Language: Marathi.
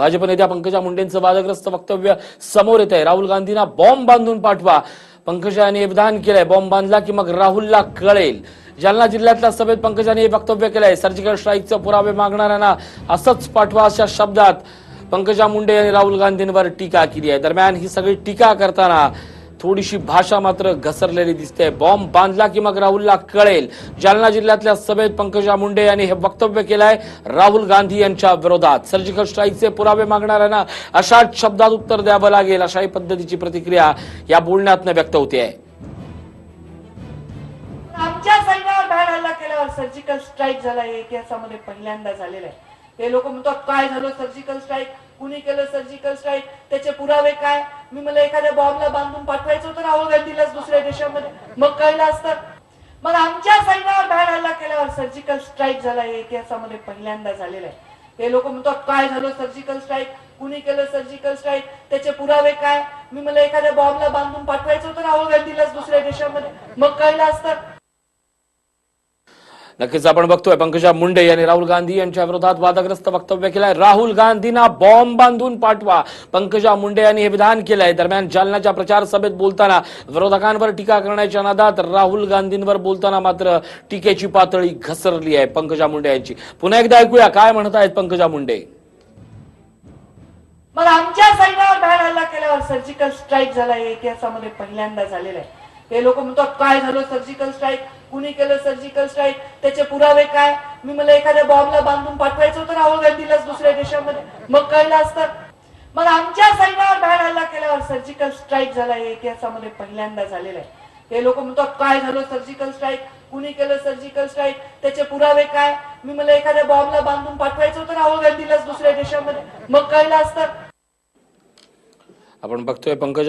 भाजप नेत्या पंकजा मुंडेंचं वादग्रस्त वक्तव्य समोर येत आहे राहुल गांधींना बॉम्ब बांधून पाठवा. पंकजा यांनी विधान केलंय. बॉम्ब बांधला की मग राहुलला कळेल. जालना जिल्ह्यातल्या सभेत पंकजाने हे वक्तव्य केलंय. सर्जिकल स्ट्राईकचे पुरावे मागणाऱ्यांना असंच पाठवा अशा शब्दात पंकजा मुंडे यांनी राहुल गांधींवर टीका केली आहे. दरम्यान ही सगळी टीका करताना थोडीशी भाषा मात्र घसरलेली दिसते. बॉम्ब बांधला की मग राहुलला कळेल. जालना जिल्ह्यातल्या सभेत पंकजा मुंडे यांनी हे वक्तव्य केलंय. राहुल गांधी यांच्या विरोधात सर्जिकल स्ट्राईकचे पुरावे मागणाऱ्यांना अशाच शब्दात उत्तर द्यावं लागेल अशाही पद्धतीची प्रतिक्रिया या बोलण्यातनं व्यक्त होते आहे आमच्या सैन्यावर हल्ला केल्यावर सर्जिकल स्ट्राईक झाला हे इतिहासामध्ये पहिल्यांदा झालेला आहे. हे लोक म्हणतात काय झालं? Surgical strike? कुणी केलं सर्जिकल स्ट्राईक? त्याचे पुरावे काय? मी मला एखाद्या बॉम्बला बांधून पाठवायचं होतं राहुल गांधीलाच दुसऱ्या देशामध्ये. मग कळलं असतं मग आमच्या सैन्यावर बाहेर हल्ला केल्यावर सर्जिकल स्ट्राईक झाला हे इतिहासामध्ये पहिल्यांदा झालेला आहे. हे लोक म्हणतात काय झालं? सर्जिकल स्ट्राईक कुणी केलं सर्जिकल स्ट्राईक त्याचे पुरावे काय? मी मला एखाद्या बॉम्बला बांधून पाठवायचं होतं राहुल गांधीलाच दुसऱ्या देशामध्ये. मग कळलं असतं नक्कीच आपण बघतोय पंकजा मुंडे यांनी राहुल गांधी यांच्या विरोधात वादग्रस्त वक्तव्य केलंय. राहुल गांधींना बॉम्ब बांधून पाठवा. पंकजा मुंडे यांनी हे विधान केलंय. दरम्यान जालनाच्या प्रचार सभेत बोलताना विरोधकांवर टीका करण्याच्या नादात राहुल गांधींवर बोलताना मात्र टीकेची पातळी घसरली आहे पंकजा मुंडे यांची. पुन्हा एकदा ऐकूया काय म्हणत आहेत पंकजा मुंडे? मग आमच्या सैन्यावर हल्ला केल्यावर सर्जिकल स्ट्राईक झाला इतिहासामध्ये पहिल्यांदा झालेला आहे. हे लोक म्हणतात काय झालं? सर्जिकल स्ट्राईक कुणी केलं सर्जिकल स्ट्राईक त्याचे पुरावे काय? मी मला एखाद्या बॉम्बला बांधून पाठवायचं होतं राहुल गांधीलाच दुसऱ्या देशामध्ये. मग कळलं असतं. मग आमच्या सैन्यावर बाहेर हल्ला केल्यावर सर्जिकल स्ट्राईक झाला हे इतिहासामध्ये पहिल्यांदा झालेला आहे. हे लोक म्हणतात काय झालं? सर्जिकल स्ट्राईक कुणी केलं सर्जिकल स्ट्राईक त्याचे पुरावे काय? मी मला एखाद्या बॉम्बला बांधून पाठवायचं होतं राहुल गांधीलाच दुसऱ्या देशामध्ये. मग कळलं असतं. आपण बघतोय पंकज